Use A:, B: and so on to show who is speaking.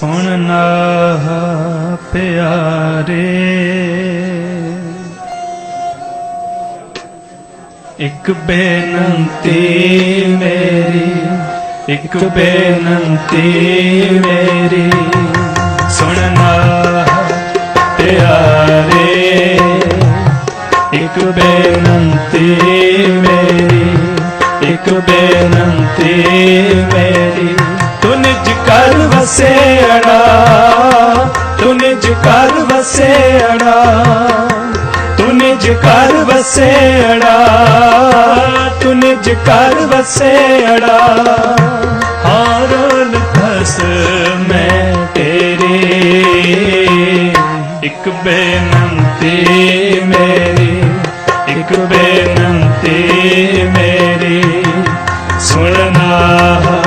A: ਸੁਣਨਾ ਪਿਆਰੇ। ਇੱਕ ਬੇਨੰਤੀ ਮੇਰੀ, ਇੱਕ ਬੇਨੰਤੀ ਮੇਰੀ। ਸੁਣਨਾ ਪਿਆਰੇ। ਇੱਕ ਬੇਨੰਤੀ ਮੇਰੀ, ਇੱਕ ਬੇਨੰਤੀ ਮੇਰੀ। ਤੂੰ ਨਿਜ ਕਰ ਵਸੇੜਾ ਤੂੰ ਨਿਜ ਕਰ ਵਸੇੜਾ ਤੂੰ ਨਿਜ ਕਰ ਵਸੇੜਾ ਤੂੰ ਨਿਜ ਕਰ ਵਸੇੜਾ ਹਾਰਨ ਖਸ ਮੈਂ ਤੇਰੀ, ਇੱਕ ਬੇਨੰਤੀ ਮੇਰੀ, ਇੱਕ ਬੇਨੰਤੀ ਮੇਰੀ, ਸੁਣਨਾ